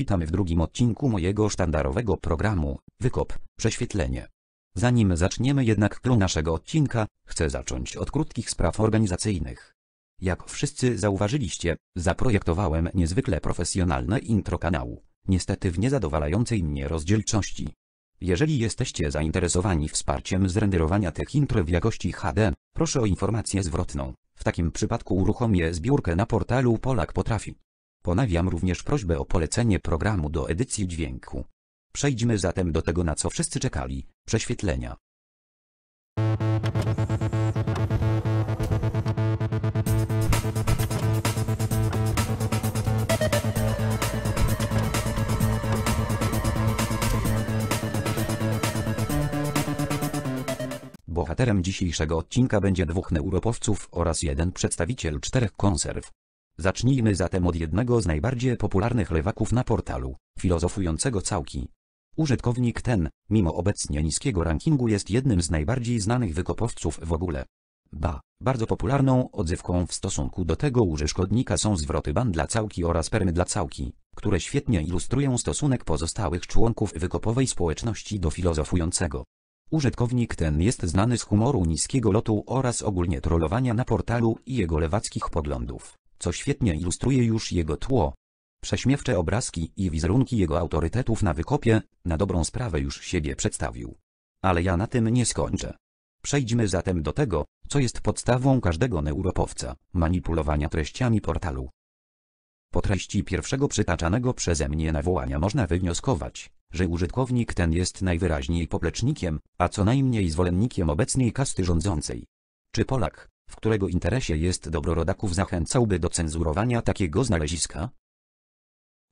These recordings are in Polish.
Witamy w drugim odcinku mojego sztandarowego programu Wykop, Prześwietlenie. Zanim zaczniemy jednak klon naszego odcinka, chcę zacząć od krótkich spraw organizacyjnych. Jak wszyscy zauważyliście, zaprojektowałem niezwykle profesjonalne intro kanału, niestety w niezadowalającej mnie rozdzielczości. Jeżeli jesteście zainteresowani wsparciem zrenderowania tych intro w jakości HD, proszę o informację zwrotną. W takim przypadku uruchomię zbiórkę na portalu Polak Potrafi. Ponawiam również prośbę o polecenie programu do edycji dźwięku. Przejdźmy zatem do tego na co wszyscy czekali, prześwietlenia. Bohaterem dzisiejszego odcinka będzie dwóch neuropowców oraz jeden przedstawiciel czterech konserw. Zacznijmy zatem od jednego z najbardziej popularnych lewaków na portalu, filozofującego całki. Użytkownik ten, mimo obecnie niskiego rankingu jest jednym z najbardziej znanych wykopowców w ogóle. Ba, bardzo popularną odzywką w stosunku do tego użyszkodnika są zwroty ban dla całki oraz permy dla całki, które świetnie ilustrują stosunek pozostałych członków wykopowej społeczności do filozofującego. Użytkownik ten jest znany z humoru niskiego lotu oraz ogólnie trollowania na portalu i jego lewackich poglądów, co świetnie ilustruje już jego tło. Prześmiewcze obrazki i wizerunki jego autorytetów na wykopie, na dobrą sprawę już siebie przedstawił. Ale ja na tym nie skończę. Przejdźmy zatem do tego, co jest podstawą każdego neuropowca, manipulowania treściami portalu. Po treści pierwszego przytaczanego przeze mnie nawołania można wywnioskować, że użytkownik ten jest najwyraźniej poplecznikiem, a co najmniej zwolennikiem obecnej kasty rządzącej. Czy Polak, w którego interesie jest dobro rodaków zachęcałby do cenzurowania takiego znaleziska?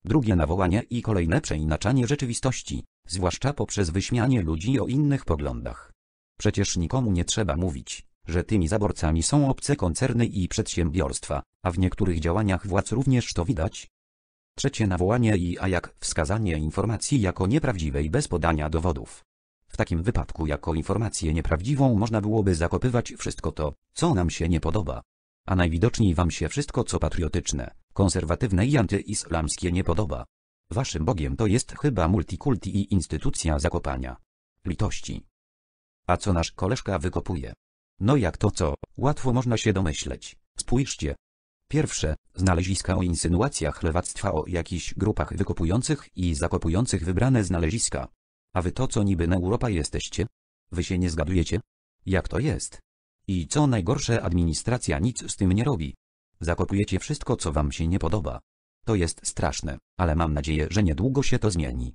Drugie nawołanie i kolejne przeinaczanie rzeczywistości, zwłaszcza poprzez wyśmianie ludzi o innych poglądach. Przecież nikomu nie trzeba mówić, że tymi zaborcami są obce koncerny i przedsiębiorstwa, a w niektórych działaniach władz również to widać. Trzecie nawołanie i a jak wskazanie informacji jako nieprawdziwej bez podania dowodów. W takim wypadku jako informację nieprawdziwą można byłoby zakopywać wszystko to, co nam się nie podoba. A najwidoczniej wam się wszystko co patriotyczne, konserwatywne i antyislamskie nie podoba. Waszym Bogiem to jest chyba multikulti i instytucja zakopania. Litości. A co nasz koleżka wykopuje? No jak to co, łatwo można się domyśleć. Spójrzcie. Pierwsze, znaleziska o insynuacjach lewactwa o jakichś grupach wykopujących i zakopujących wybrane znaleziska. A wy to co niby na Europa jesteście? Wy się nie zgadujecie? Jak to jest? I co najgorsze administracja nic z tym nie robi. Zakopujecie wszystko co wam się nie podoba. To jest straszne, ale mam nadzieję, że niedługo się to zmieni.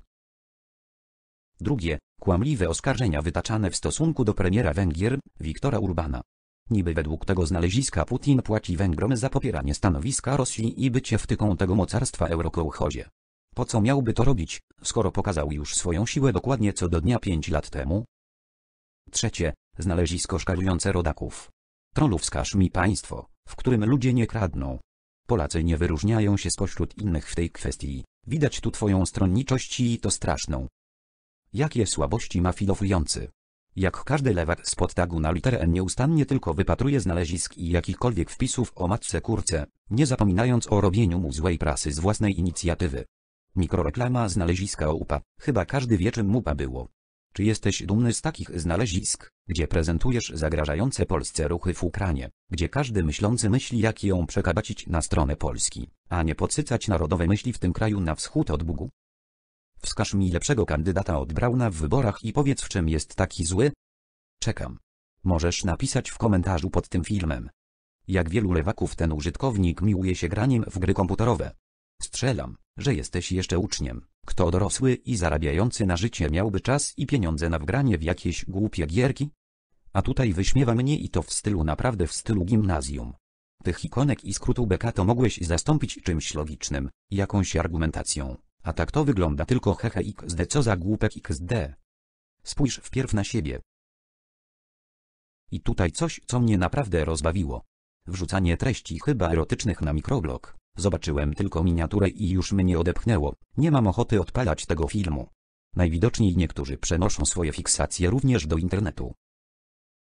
Drugie, kłamliwe oskarżenia wytaczane w stosunku do premiera Węgier, Wiktora Urbana. Niby według tego znaleziska Putin płaci Węgrom za popieranie stanowiska Rosji i bycie wtyką tego mocarstwa eurokołchozie. Po co miałby to robić, skoro pokazał już swoją siłę dokładnie co do dnia pięć lat temu? Trzecie, znalezisko szkalujące rodaków. Trollu wskaż mi państwo, w którym ludzie nie kradną. Polacy nie wyróżniają się spośród innych w tej kwestii. Widać tu twoją stronniczość i to straszną. Jakie słabości ma filofujący? Jak każdy lewak spod tagu na literę nieustannie tylko wypatruje znalezisk i jakichkolwiek wpisów o matce kurce, nie zapominając o robieniu mu złej prasy z własnej inicjatywy. Mikroreklama znaleziska UPA, chyba każdy wie czym MUPA było. Czy jesteś dumny z takich znalezisk, gdzie prezentujesz zagrażające Polsce ruchy w Ukrainie, gdzie każdy myślący myśli jak ją przekabacić na stronę Polski, a nie podsycać narodowe myśli w tym kraju na wschód od Bugu? Wskaż mi lepszego kandydata od Brauna w wyborach i powiedz w czym jest taki zły? Czekam. Możesz napisać w komentarzu pod tym filmem. Jak wielu lewaków ten użytkownik miłuje się graniem w gry komputerowe. Strzelam, że jesteś jeszcze uczniem, kto dorosły i zarabiający na życie miałby czas i pieniądze na wgranie w jakieś głupie gierki? A tutaj wyśmiewa mnie i to w stylu naprawdę w stylu gimnazjum. Tych ikonek i skrótu beka to mogłeś zastąpić czymś logicznym, jakąś argumentacją. A tak to wygląda tylko hehe xd co za głupek xd. Spójrz wpierw na siebie. I tutaj coś co mnie naprawdę rozbawiło. Wrzucanie treści chyba erotycznych na mikroblog. Zobaczyłem tylko miniaturę i już mnie odepchnęło. Nie mam ochoty odpalać tego filmu. Najwidoczniej niektórzy przenoszą swoje fiksacje również do internetu.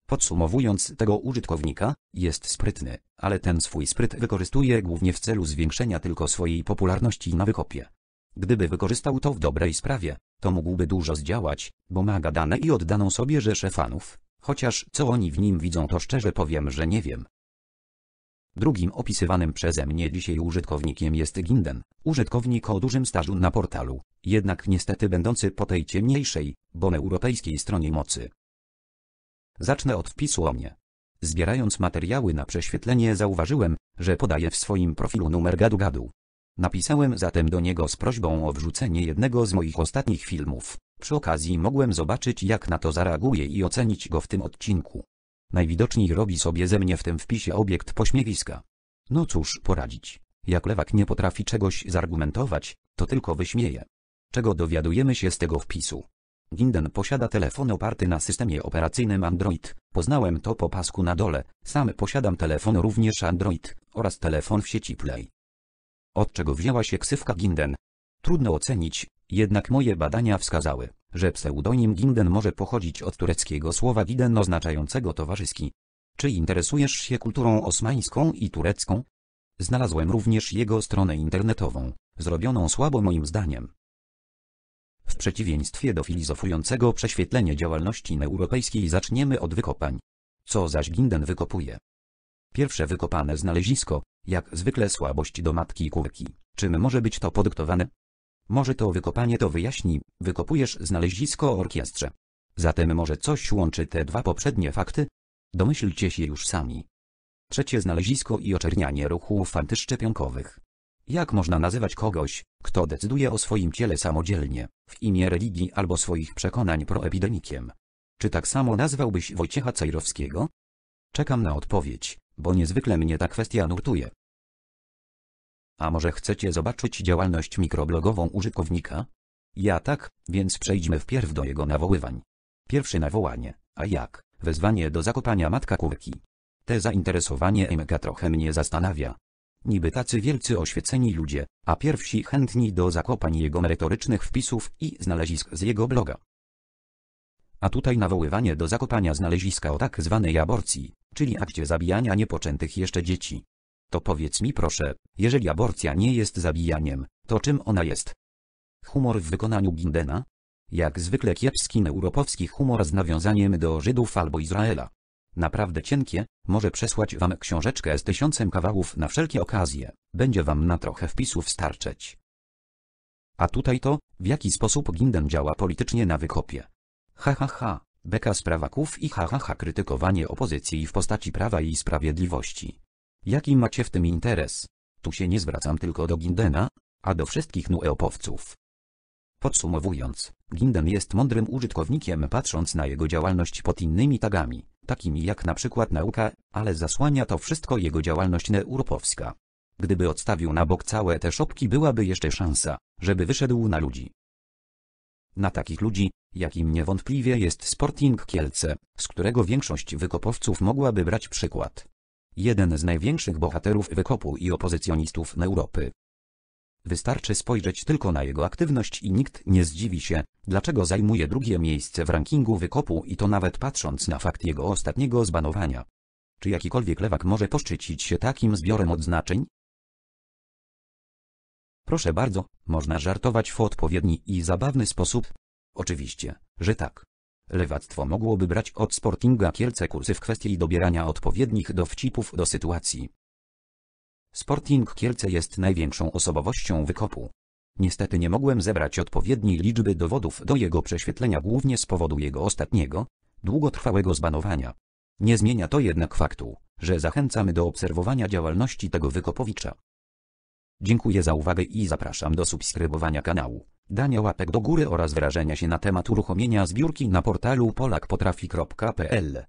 Podsumowując tego użytkownika, jest sprytny, ale ten swój spryt wykorzystuje głównie w celu zwiększenia tylko swojej popularności na wykopie. Gdyby wykorzystał to w dobrej sprawie, to mógłby dużo zdziałać, bo ma gadane i oddaną sobie rzeszę fanów. Chociaż co oni w nim widzą to szczerze powiem, że nie wiem. Drugim opisywanym przeze mnie dzisiaj użytkownikiem jest Ginden, użytkownik o dużym stażu na portalu, jednak niestety będący po tej ciemniejszej, bo europejskiej stronie mocy. Zacznę od wpisu o mnie. Zbierając materiały na prześwietlenie zauważyłem, że podaje w swoim profilu numer gadu-gadu. Napisałem zatem do niego z prośbą o wrzucenie jednego z moich ostatnich filmów. Przy okazji mogłem zobaczyć jak na to zareaguje i ocenić go w tym odcinku. Najwidoczniej robi sobie ze mnie w tym wpisie obiekt pośmiewiska. No cóż poradzić. Jak lewak nie potrafi czegoś zargumentować, to tylko wyśmieje. Czego dowiadujemy się z tego wpisu? Ginden posiada telefon oparty na systemie operacyjnym Android. Poznałem to po pasku na dole. Sam posiadam telefon również Android oraz telefon w sieci Play. Od czego wzięła się ksywka Ginden? Trudno ocenić, jednak moje badania wskazały, że pseudonim Ginden może pochodzić od tureckiego słowa Giden oznaczającego towarzyski. Czy interesujesz się kulturą osmańską i turecką? Znalazłem również jego stronę internetową, zrobioną słabo moim zdaniem. W przeciwieństwie do filozofującego prześwietlenie działalności neuropejskiej zaczniemy od wykopań. Co zaś Ginden wykopuje? Pierwsze wykopane znalezisko, jak zwykle słabość do matki kurki. Czym może być to podyktowane? Może to wykopanie to wyjaśni, wykopujesz znalezisko orkiestrze. Zatem może coś łączy te dwa poprzednie fakty? Domyślcie się już sami. Trzecie znalezisko i oczernianie ruchów antyszczepionkowych. Jak można nazywać kogoś, kto decyduje o swoim ciele samodzielnie, w imię religii albo swoich przekonań proepidemikiem? Czy tak samo nazwałbyś Wojciecha Cejrowskiego? Czekam na odpowiedź, bo niezwykle mnie ta kwestia nurtuje. A może chcecie zobaczyć działalność mikroblogową użytkownika? Ja tak, więc przejdźmy wpierw do jego nawoływań. Pierwsze nawołanie, a jak? Wezwanie do zakopania matka kurki. Te zainteresowanie MK trochę mnie zastanawia. Niby tacy wielcy oświeceni ludzie, a pierwsi chętni do zakopań jego merytorycznych wpisów i znalezisk z jego bloga. A tutaj nawoływanie do zakopania znaleziska o tak zwanej aborcji, czyli akcie zabijania niepoczętych jeszcze dzieci. To powiedz mi proszę, jeżeli aborcja nie jest zabijaniem, to czym ona jest? Humor w wykonaniu Gindena? Jak zwykle kiepski neuropowski humor z nawiązaniem do Żydów albo Izraela. Naprawdę cienkie, może przesłać wam książeczkę z tysiącem kawałów na wszelkie okazje, będzie wam na trochę wpisów starczeć. A tutaj to, w jaki sposób Ginden działa politycznie na wykopie. Ha ha ha, beka z prawaków i ha ha ha krytykowanie opozycji w postaci prawa i sprawiedliwości. Jaki macie w tym interes? Tu się nie zwracam tylko do Gindena, a do wszystkich nueopowców. Podsumowując, Ginden jest mądrym użytkownikiem patrząc na jego działalność pod innymi tagami, takimi jak na przykład nauka, ale zasłania to wszystko jego działalność neuropowska. Gdyby odstawił na bok całe te szopki byłaby jeszcze szansa, żeby wyszedł na ludzi. Na takich ludzi, jakim niewątpliwie jest Sporting Kielce, z którego większość wykopowców mogłaby brać przykład jeden z największych bohaterów wykopu i opozycjonistów Europy. Wystarczy spojrzeć tylko na jego aktywność i nikt nie zdziwi się, dlaczego zajmuje drugie miejsce w rankingu wykopu i to nawet patrząc na fakt jego ostatniego zbanowania. Czy jakikolwiek lewak może poszczycić się takim zbiorem odznaczeń? Proszę bardzo, można żartować w odpowiedni i zabawny sposób? Oczywiście, że tak. Lewactwo mogłoby brać od Sportinga Kielce kursy w kwestii dobierania odpowiednich dowcipów do sytuacji. Sporting Kielce jest największą osobowością wykopu. Niestety nie mogłem zebrać odpowiedniej liczby dowodów do jego prześwietlenia głównie z powodu jego ostatniego, długotrwałego zbanowania. Nie zmienia to jednak faktu, że zachęcamy do obserwowania działalności tego wykopowicza. Dziękuję za uwagę i zapraszam do subskrybowania kanału dania łapek do góry oraz wyrażenia się na temat uruchomienia zbiórki na portalu polakpotrafi.pl.